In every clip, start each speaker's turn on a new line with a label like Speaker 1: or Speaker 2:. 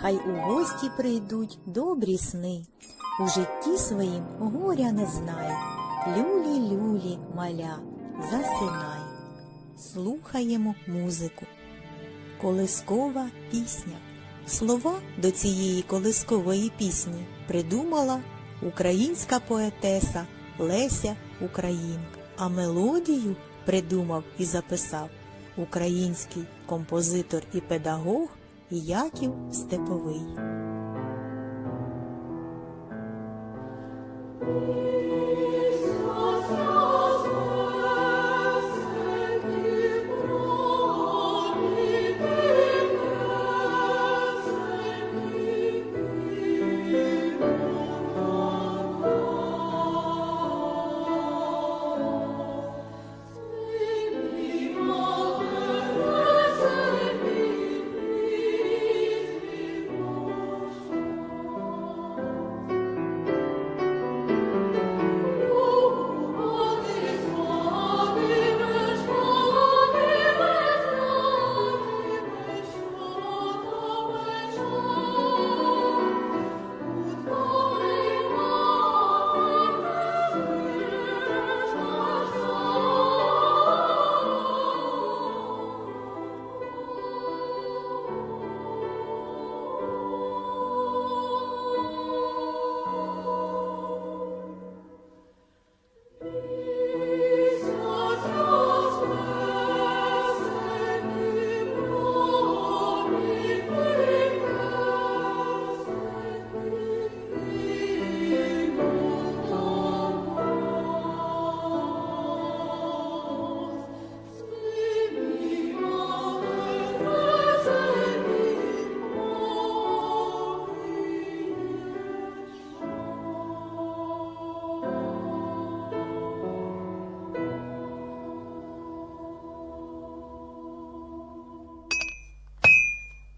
Speaker 1: хай у гості прийдуть добрі сни. У житті своїм горя не знай. Люлі, люлі, маля, засинай. Слухаємо музику. Колискова пісня. Слова до цієї колискової пісні придумала українська поетеса Леся Українка, а мелодію придумав і записав український композитор і педагог Яків Степовий.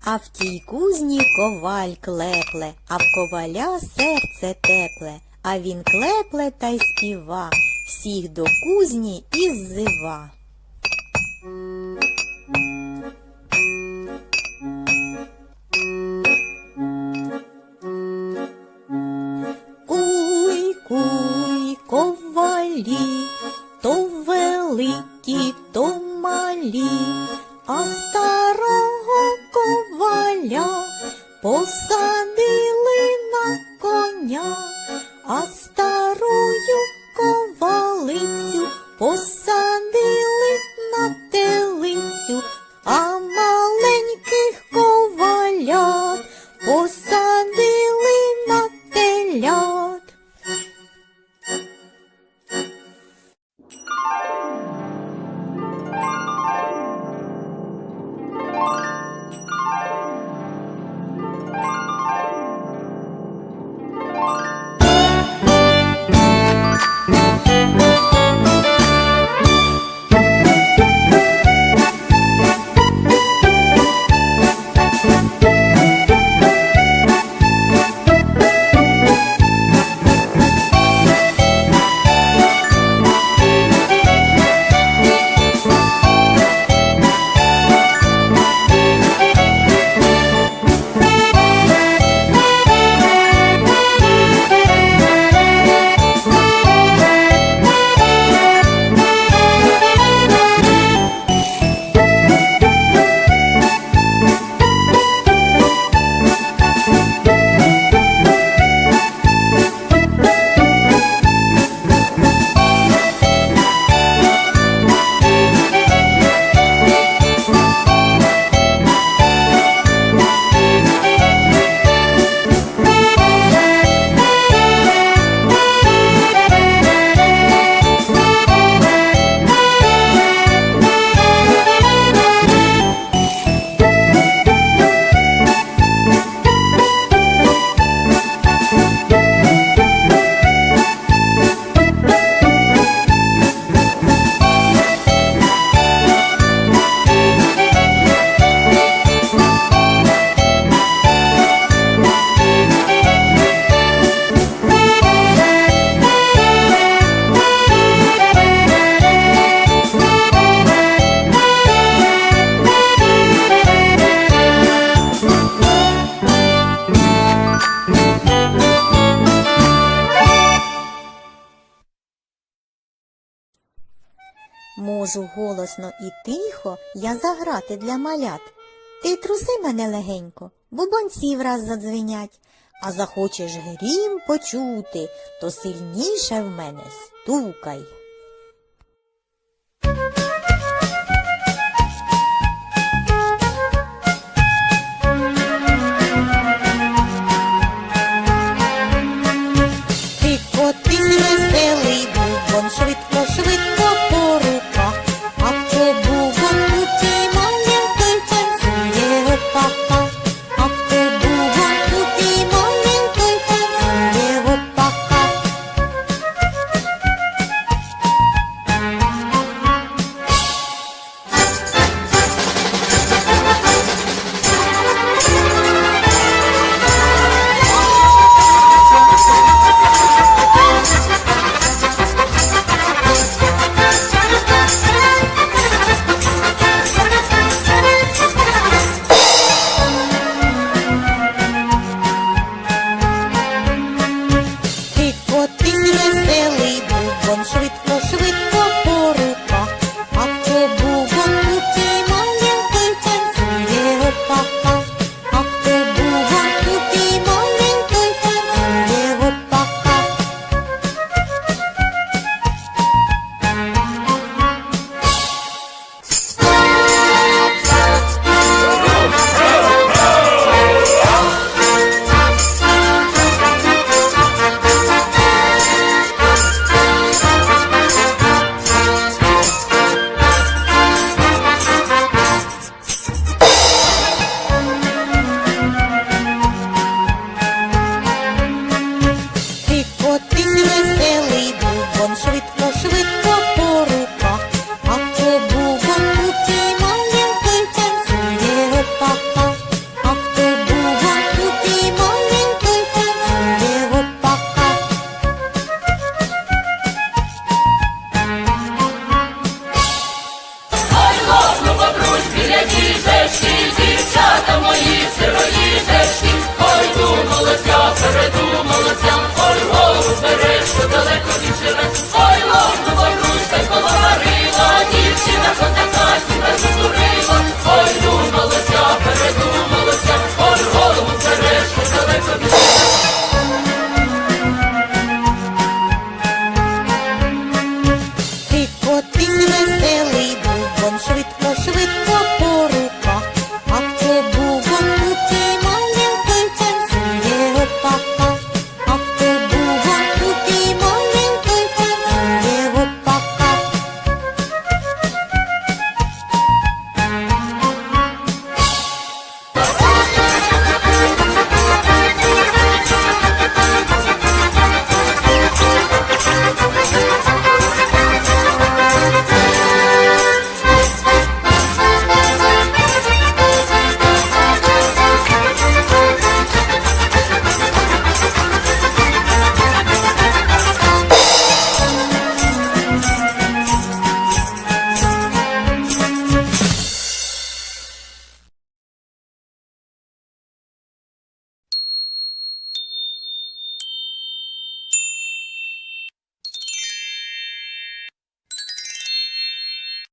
Speaker 1: А в тій кузні коваль клепле, а в коваля серце тепле, а він клепле та й співа, всіх до кузні і ззива. Куй, ковалі, то великі, то малі, а Можу голосно і тихо я заграти для малят. Ти труси мене легенько, бубонці враз задзвенять, а захочеш грім почути, то сильніше в мене стукай. Ти котись веселий бубон, швидко, швидко